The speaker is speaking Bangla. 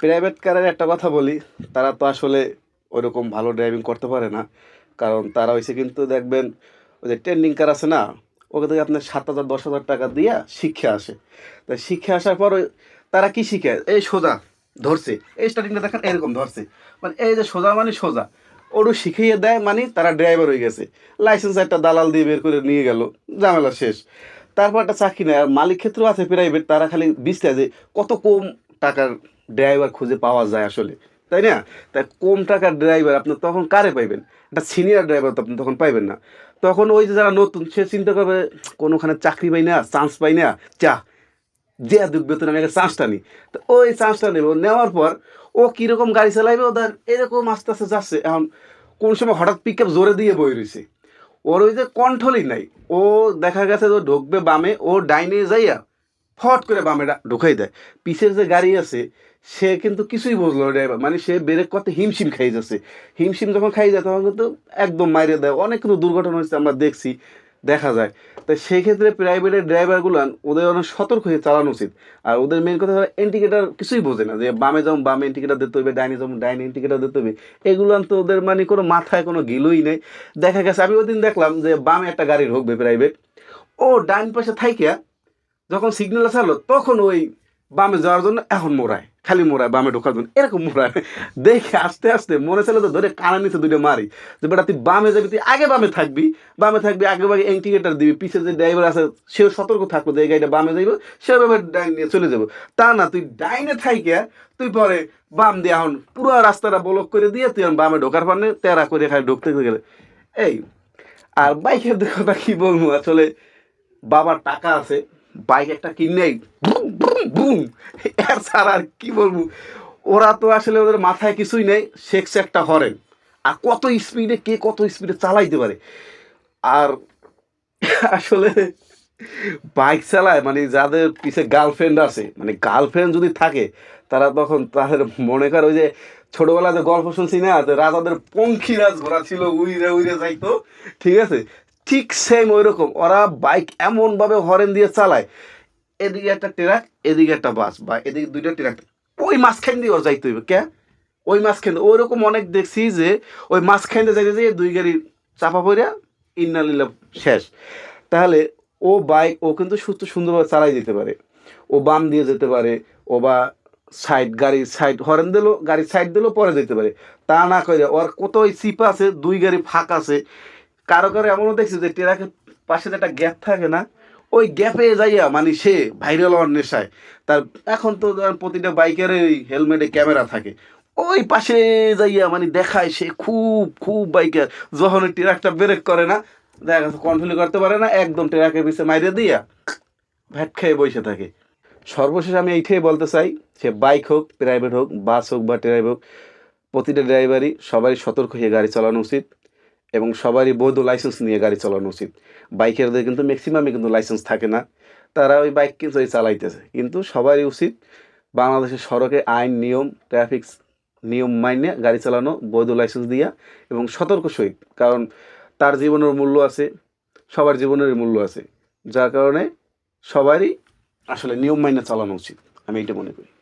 প্রাইভেট কারের একটা কথা বলি, তারা তো আসলে ওরকম ভালো ড্রাইভিং করতে পারে না। কারণ তারা হয়েছে কিন্তু দেখবেন, ওই যে ট্রেন্ডিং কার আছে না, ওকে থেকে আপনার সাত হাজার, দশ হাজার টাকা দিয়ে শিক্ষা আসে। তা শিক্ষা আসার পর তারা কি শিখে? এই সোজা, ধরছে। এই স্টার্টিংটা দেখেন, এরকম ধরছে। মানে এই যে সোজা মানে সোজা। ওরও শিখিয়ে দেয় মানে তারা ড্রাইভার হয়ে গেছে। লাইসেন্স একটা দালাল দিয়ে বের করে নিয়ে গেল। ঝামেলা শেষ। তারপর একটা চাকরি নেয়। আর মালিক ক্ষেত্রেও আছে প্রাইভেট তারা খালি বিচতে যে কত কম টাকার ড্রাইভার খুঁজে পাওয়া যায় আসলে, তাই না? তাই কম টাকার ড্রাইভার আপনি তখন কারে পাইবেন? একটা সিনিয়র ড্রাইভার তো আপনি তখন পাইবেন না। তখন ওই যে যারা নতুন, সে চিন্তা করবে, কোনোখানে চাকরি পাই না চান্স পাই না। চা যে দুঃখ বেতন আমি একটা চান্সটা নিই। তো ওই চান্সটা নেবে ও নেওয়ার পর ও কীরকম গাড়ি চালাইবে, ওদের এরকম আস্তে আস্তে যাচ্ছে। এখন কোন সময় হঠাৎ পিক আপ জোরে দিয়ে বই রয়েছে। ওর ওই যে কন্ট্রোলই নাই। ও দেখা গেছে যে ও ঢুকবে বামে, ও ডাইনে যাইয়া ফট করে বামে ঢুকাই দেয়। পিছের যে গাড়ি আছে সে কিন্তু কিছুই বুঝলো ড্রাইভার মানে সে ব্রেক করতে হিমশিম খাই যাচ্ছে। হিমশিম যখন খাই যায়, তখন কিন্তু একদম মাইরে দেয়। অনেক কিন্তু দুর্ঘটনা হচ্ছে আমরা দেখছি, দেখা যায়। তাই সেক্ষেত্রে প্রাইভেটের ড্রাইভারগুলো ওদের অনেক সতর্ক হয়ে চালানো উচিত। আর ওদের মেন কথা ইন্ডিকেটার কিছুই বোঝে না যে বামে যেমন বামে ইন্ডিকেটার দিতে হবে, ডাইনে যেমন ডাইনে ইন্ডিকেটার দিতে হবে। এগুলো তো ওদের মানে কোনো মাথায় কোনো গিলুই নেই। দেখা গেছে, আমি ওদিন দেখলাম যে বামে একটা গাড়ি ঢুকবে প্রাইভেট ও ডাইন পাশে থাইকিয়া যখন সিগন্যাল ছাড়লো, তখন ওই বামে যাওয়ার জন্য এখন মোড়ায়। খালি মোড়ায়, বামে ঢোকার জন্য। এরকম মোড়ায়। দেখে আস্তে আস্তে মনে ছিল তো ধরে কানা নিচে দুটো মারি। যে বেটা, তুই বামে যাবি, তুই আগে বামে থাকবি। বামে থাকবি, আগে বাগে ইন্ডিকেটার দিবি। পিছে যে ড্রাইভার আছে, সেও সতর্ক থাকব যে এই গাড়িটা বামে যাইব সেভাবে ডাইন নিয়ে চলে যাব। তা না, তুই ডাইনে থাইকে, তুই পরে বাম দিয়ে এখন পুরো রাস্তাটা ব্লক করে দিয়ে তুই এখন বামে ঢোকার পারলে তেরা করে খালি ঢুকতে গেলে। এই, আর বাইকের কথা কি বলব? আসলে বাবার টাকা আছে, বাইক একটা কিনেই বুম, এর ছাড়া আর কি বলব? ওরা তো আসলে ওদের মাথায় কিছুই নেই শেখছে একটা হরেন। আর কত স্পিডে কে কত স্পিডে চালাইতে পারে? আর আসলে বাইক চালায় মানে যাদের পিছে গার্লফ্রেন্ড আছে মানে গার্লফ্রেন্ড যদি থাকে, তারা তখন তাদের মনে করে ওই যে ছোটবেলায় যে গল্প শুনছি না, যে রাজাদের পঙ্খিরাজ ঘোরা ছিল, উইরে উইরে যাইতো, ঠিক আছে? ঠিক সেম ওই রকম ওরা বাইক এমনভাবে হরেন দিয়ে চালায় এদিকে একটা ট্রাক, এদিকে একটা বাস, বা এদিকে দুইটা ট্রাক। ওই মাঝখান দিয়ে ওর যাইতে হইবে, কে? ওই মাঝখান দিয়ে। ওইরকম অনেক দেখছি যে, ওই মাঝখান দিয়ে যাইতে যাই দুই গাড়ি চাপা পড়িয়া ইন্না লিলা শেষ। তাহলে ও বাইক, ও কিন্তু সুস্থ সুন্দরভাবে চালাই যেতে পারে। ও বাম দিয়ে যেতে পারে, ও বা সাইড গাড়ির সাইড, হরেন দিল গাড়ির সাইড দিল পরে যেতে পারে। তা না করে ওর কত ওই চিপা আছে, দুই গাড়ি ফাঁক আছে। কারও কারও এমনও দেখছি যে ট্রাকের পাশে যে একটা গ্যাপ থাকে না। ওই গ্যাপে যাইয়া মানে সে ভাইরাল হওয়ার নেশায়, তার এখন তো প্রতিটা বাইকের হেলমেটে ক্যামেরা থাকে। ওই পাশে যাইয়া মানে দেখায় সে খুব খুব বাইকার যখন ট্রাকটা ব্রেক করে না, দেখা গেছে কন্ট্রোল করতে পারে না, একদম ট্রাকের পিছে মাইরে দিয়া ভ্যাট খেয়ে বসে থাকে। সর্বশেষ আমি এইটাই বলতে চাই, সে বাইক হোক প্রাইভেট হোক বাস হোক বা ড্রাইভ হোক, প্রতিটা ড্রাইভারই সবাই সতর্ক হয়ে গাড়ি চালানো উচিত। এবং সবারই বৈধ লাইসেন্স নিয়ে গাড়ি চালানো উচিত। বাইকেরদের কিন্তু ম্যাক্সিমামে কিন্তু লাইসেন্স থাকে না। তারা ওই বাইক কিন্তু চালাইতেছে। কিন্তু সবারই উচিত বাংলাদেশের সড়কে আইন, নিয়ম ট্রাফিক নিয়ম মাইনে গাড়ি চালানো, বৈধ লাইসেন্স দিয়া এবং সতর্ক সহিত। কারণ তার জীবনের মূল্য আছে, সবার জীবনের মূল্য আছে। যার কারণে সবারই আসলে নিয়ম মাইনে চালানো উচিত। আমি এটা মনে করি।